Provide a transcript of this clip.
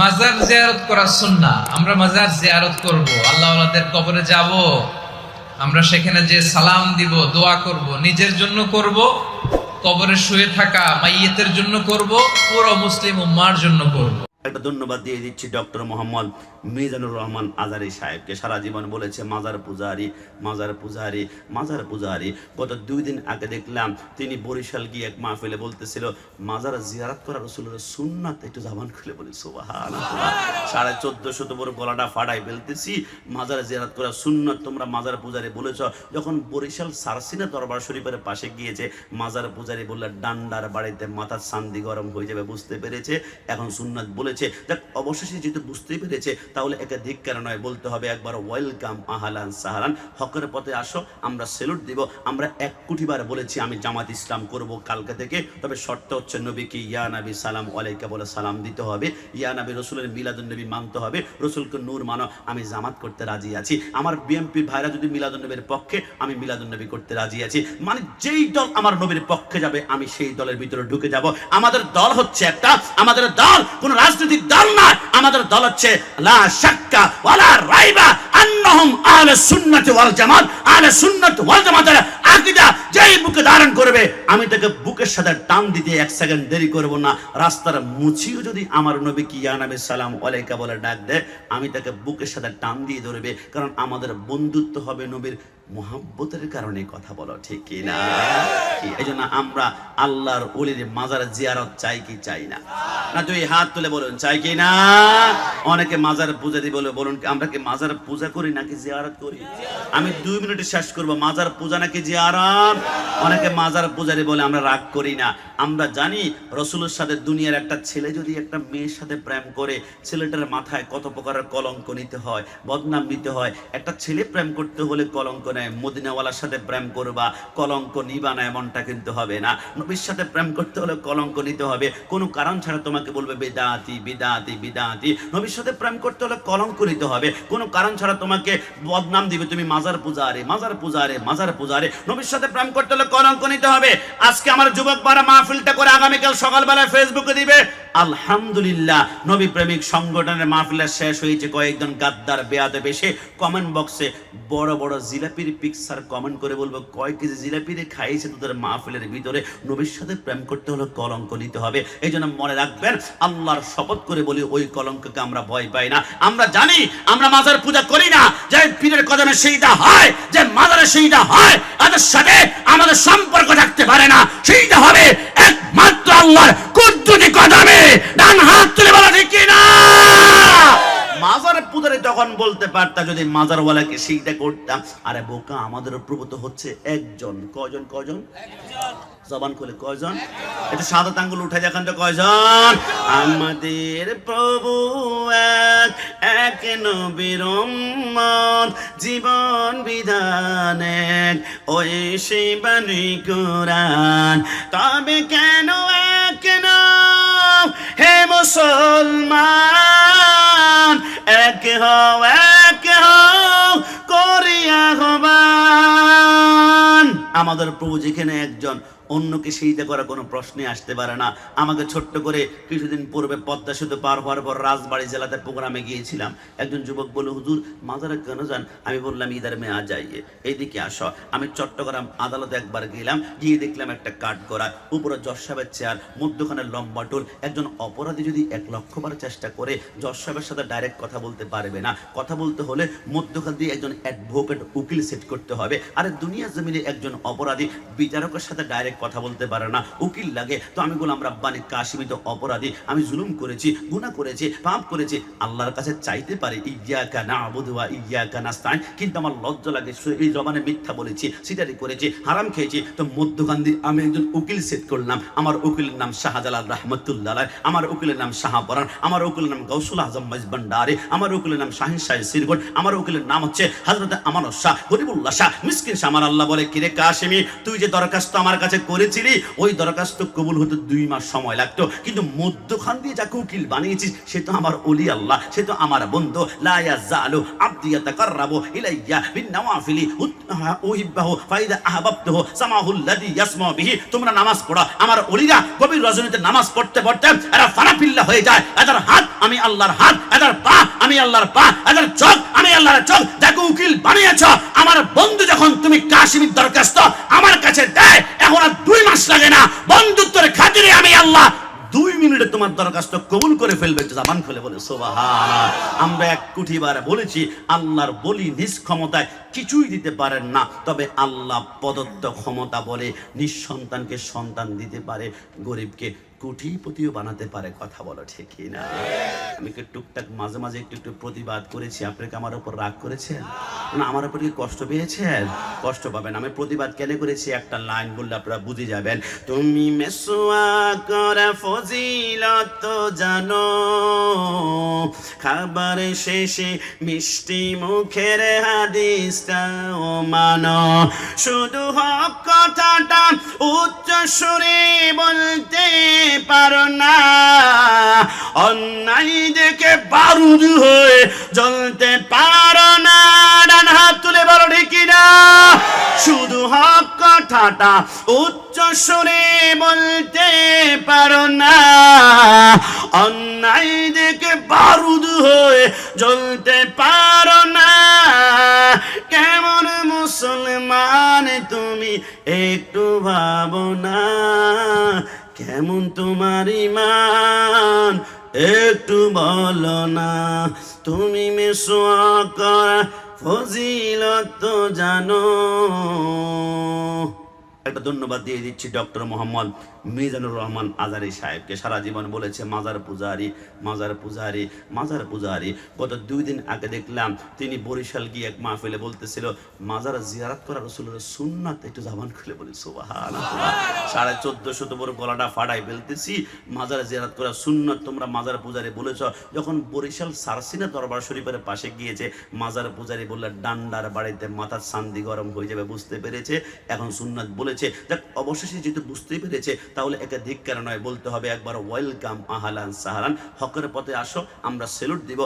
মাজার জিয়ারত করা সুন্না আমরা মাজার জিয়ারত করব। আল্লাহ কবরে যাব। আমরা সেখানে যে সালাম দিব, দোয়া করব, নিজের জন্য করব, কবরে শুয়ে থাকা মাইয়েতের জন্য করব, পুরো মুসলিম উম্মার জন্য করব। একটা ধন্যবাদ দিয়ে দিচ্ছি ডক্টর মোহাম্মদ মিজানুর রহমান আজারি সাহেবকে। সারা জীবন বলেছে, মাজার পূজারি মাজার পূজারি মাজার পূজারি। গত দুই দিন আগে দেখলাম তিনি বরিশাল গিয়ে এক মাহফিলে বলতেছিল, মাজার জিয়ারাত করা রসুলের সুন্নাত। একটু জাবান খুলে বলি সোবাহান সাড়ে চোদ্দশো তো বড় গলাটা ফাটাই ফেলতেছি, মাজার জিয়ারাত করা সুন্নাত তোমরা মাজার পূজারি বলেছ। যখন বরিশাল সারসিনা দরবার শরীফের পাশে গিয়েছে, মাজার পূজারি বললে, ডান্ডার বাড়িতে মাথার শান্তি গরম হয়ে যাবে। বুঝতে পেরেছে, এখন সুন্নাত বলেছে। দেখ, অবশেষে যেহেতু বুঝতেই পেরেছে, তাহলে একে ধিক্কার নয়? বলতে হবে একবার, ওয়েলকাম আহালান সাহালান, হকের পথে আসো, আমরা সেলুট দিব, আমরা এক কোটিবার বলেছি আমি জামাত ইসলাম করব কালকে থেকে। তবে শর্ত হচ্ছে নবীকে ইয়া নবী সালাম আলাইকা বলে সালাম দিতে হবে। ইয়া নবী রসুলের মিলাদুন নবী মানতে হবে। রসুলকে নূর মানো, আমি জামাত করতে রাজি আছি। আমার বিএমপি ভাইরা যদি মিলাদুন নবীর পক্ষে, আমি মিলাদুন নবী করতে রাজি আছি। মানে যেই দল আমার নবীর পক্ষে যাবে, আমি সেই দলের ভিতরে ঢুকে যাব। আমাদের দল হচ্ছে একটা, আমাদের দল কোন রাজনৈতিক দল নয় আমাদের দল হচ্ছে লা শাক্কা আহলে সুন্নাতি ওয়াল জামাত। আহলে সুন্নাত ওয়াল জামাতের আকীদা যেই বুকে ধারণ করবে, আমি তাকে বুকের সাথে টান দিতে এক সেকেন্ড দেরি করব না। রাস্তার মুছিও যদি আমার নবী কি ইয়া নবী সালাম আলাইকা বলে ডাক দেয়, আমি তাকে বুকের সাথে টান দিয়ে ধরবে। কারণ আমাদের বন্ধুত্ব হবে নবীর মোহাব্বতের কারণে, কথা বলো ঠিক কি না? এই জন্য আমরা আল্লাহর অলির মাজার জিয়ারত চাই কি চাই না? না তুই হাত তুলে বলুন, চাই কি না? অনেকে মাজার পূজা দিয়ে বলে, বলুন, আমরা কি মাজার পূজা করি নাকি জিয়ারত করি? আমি দুই মিনিটে শেষ করব, মাজার পূজা নাকি জিয়ারত? অনেকে মাজার পূজারি বলে আমরা রাগ করি না। আমরা জানি রসুলের সাথে দুনিয়ার একটা ছেলে যদি একটা মেয়ের সাথে প্রেম করে, ছেলেটার মাথায় কত প্রকারের কলঙ্ক নিতে হয়, বদনাম নিতে হয়। একটা ছেলে প্রেম করতে হলে কলঙ্ক নেয়, মদিনাওয়ালার সাথে প্রেম করবা, কলঙ্ক নিবা না এমনটা কিন্তু হবে না। নবীর সাথে প্রেম করতে হলে কলঙ্ক নিতে হবে। কোনো কারণ ছাড়া তোমাকে বলবে বেদাতি, বিদাতি বিদাতি। নবীর সাথে প্রেম করতে হলে কলঙ্ক নিতে হবে। কোনো কারণ ছাড়া তোমাকে বদনাম দিবে তুমি মাজার পূজারে মাজার পূজারে মাজার পূজারে। নবীর সাথে প্রেম করতে হলে কলঙ্ক নিতে হবে। আজকে আমার যুবক পাড়া মাহফিলটা করে আগামীকাল সকালবেলায় ফেসবুকে দিবে। আলহামদুলিল্লাহ, নবী প্রেমিক সংগঠনের মাহফিল শেষ হয়েছে। কয়েকজন গাদ্দার বেয়াদে বেশে কমেন্ট বক্সে বড় বড় জিলাপির পিকচার কমেন্ট করে বলব, কয় কেজি জিলাপি খাইয়েছে তোদের মাহফিলের ভিতরে? নবীর সাথে প্রেম করতে হলে কলঙ্ক নিতে হবে। এই জন্য মনে রাখবেন, আল্লাহর শপথ করে বলি, ওই কলঙ্ককে আমরা ভয় পাই না। আমরা জানি, আমরা মাজার পূজা করি না, যে পীরের কদমে সেইটা হয়, যে মাজারে সেইটা হয়, তাদের সাথে আমাদের সম্পর্ক থাকতে পারে না। সেইটা হবে একমাত্র আল্লাহর কুদ্দুতি কদমে ডান হাত তুলে বলা ঠিক তখন বলতে পারতাম যদি মাজারওয়ালাকে সেইটা করতাম আরে বোকা আমাদের প্রভু তো হচ্ছে একজন। কজন কজন জবান খুলে কয়জন? এটা সাদা আঙ্গুল উঠে দেখান তো কয়জন? আমাদের প্রভু এক এক নবীর উম্মত, জীবন বিধান এক। ওই সেই বাণী কোরআন তবে কেন এক হে মুসলমান এক আমাদের প্রভু যেখানে একজন, অন্যকে সেইটা করা কোনো প্রশ্নে আসতে পারে না। আমাকে ছোট্ট করে কিছুদিন পূর্বে পদ্মা সেতু পার হওয়ার পর রাজবাড়ি জেলাতে প্রোগ্রামে গিয়েছিলাম। একজন যুবক বলল, হুজুর, মাজারে কেন যান? আমি বললাম, ইদার মে আ যাইয়ে, এইদিকে আসো। আমি চট্টগ্রাম আদালতে একবার গেলাম, গিয়ে দেখলাম একটা কাঠ করা উপরে জজ সাহেবের চেয়ার, মধ্যখানে লম্বা টোল। একজন অপরাধী যদি এক লক্ষবার চেষ্টা করে জজ সাহেবের সাথে ডাইরেক্ট কথা বলতে পারবে না। কথা বলতে হলে মধ্যখান দিয়ে একজন অ্যাডভোকেট উকিল সেট করতে হবে। আরে দুনিয়া জমিনে একজন অপরাধী। বিচারকের সাথে ডাইরেক্ট কথা বলতে পারে না। উকিল লাগে, তো আমি বললাম রাব্বানি কাশ্মী তো অপরাধী। আমি জুলুম করেছি, গুনাহ করেছি, পাপ করেছি। আল্লাহর কাছে চাইতে পারি ইয়াকা না আবুদুয়া ইয়াকা নাস্তাইন কিন্তু আমার লজ্জা লাগে এই জবানে মিথ্যা বলেছি, সিটারি করেছি, হারাম খেয়েছি। তো মধ্যখান দিয়ে আমি একজন উকিল সেট করলাম। আমার উকিলের নাম শাহজালাল রহমতুল্লাহ আমার উকিলের নাম শাহপরান আমার উকিলের নাম গৌসুল আজম মজবন্ডারে আমার উকিলের নাম শাহিন শাহ সিরগড়। আমার উকিলের নাম হচ্ছে হজরত আমার শাহ, গরিবুল্লাহ শাহ। মিসকিন শাহ আমার আল্লাহ বলে, কিরে কাশিম কাশিমি তুই যে দরখাস্ত আমার কাছে করেছিলি, ওই দরখাস্ত কবুল হতে দুই মাস সময় লাগতো। কিন্তু মধ্যখান দিয়ে যাকে উকিল বানিয়েছিস, সে তো আমার অলি আল্লাহ, সে তো আমার বন্ধু। লায়া জালু ইলাইয়া বিন উহিব্বাহু ফাইদা ইয়াসমাউ বিহি। তোমরা নামাজ পড়ো। আমার অলিরা গভীর রজনীতে নামাজ পড়তে পড়তে এরা হয়ে যায়। এদের হাত আমি আল্লাহর হাত, এদের পা আমি আল্লাহর পা এদের চোখ, আমি আল্লাহর চোখ, যাকে উকিল বানিয়েছ, আমার বন্ধু যখন তুমি কাশ্মীর দরখাস্ত আমার কাছে দেয়, এখন আর দুই মাস লাগে না। বন্ধুত্বের খাতিরে আমি আল্লাহ দুই মিনিটে তোমার দরখাস্ত কবুল করে ফেলবে জাবান খুলে বলে সোবাহান আমরা এক কোটি বার বলেছি, আল্লাহর বলি নিজ ক্ষমতায় কিছুই দিতে পারেন না, তবে আল্লাহ প্রদত্ত ক্ষমতা বলে নিঃসন্তানকে সন্তান দিতে পারে, গরিবকে কোটিপতিও বানাতে পারে, কথা বলো ঠিকই না। আমি কি টুকটাক মাঝে মাঝে একটু একটু প্রতিবাদ করেছি আপনাকে আমার উপর রাগ করেছেন? না, আমার উপর কি কষ্ট পেয়েছেন? কষ্ট পাবেন, আমি প্রতিবাদ কেন করেছি? একটা লাইন বললে আপনারা বুঝে যাবেন। তুমি মেসোয়া করা ফজিলত জানো, খাবার শেষে মিষ্টি মুখের হাদিসটাও মানো। শুধু হক কথাটা উচ্চ সুরে বলতে পারো না অন্যায় দেখে বারুদ হয়ে জ্বলতে পারো না ডান হাত তুলে বলো ঠিকই না? শুধু হক কথাটা উচ্চ সুরে বলতে পারো না অন্যায় দেখে বারুদ হয়ে জ্বলতে পারো না কেমন মুসলমান তুমি একটু ভাবো না কেমন তোমার ইমান একটু বলো না। তুমি মেসোয়া করা ফজিলত জানো। একটা ধন্যবাদ দিয়ে দিচ্ছি ডক্টর মোহাম্মদ মিজানুর রহমান আজারি সাহেবকে। সারা জীবন বলেছে, মাজার পূজারি মাজার পূজারি মাজার পূজারি। গত দুই দিন আগে দেখলাম তিনি বরিশাল গিয়ে এক মাহফিলে বলতেছিল, মাজার জিয়ারাত করা রসুলের সুন্নাত। একটু জাবান খুলে বলি সাড়ে চোদ্দশো তো বড় গলাটা ফাটাই ফেলতেছি, মাজার জিয়ারাত করা সুন্নাত তোমরা মাজার পূজারি বলেছ। যখন বরিশাল সারসিনা দরবার শরীফের পাশে গিয়েছে, মাজার পূজারি বললে, ডান্ডার বাড়িতে মাথার শান্তি গরম হয়ে যাবে। বুঝতে পেরেছে, এখন সুন্নাত বলেছে দেখ, অবশেষে যেহেতু বুঝতেই পেরেছে, তাহলে একে ধিক্কার নয়? বলতে হবে একবার, ওয়েলকাম আহালান সাহালান, হকের পথে আসো, আমরা সেলুট দিব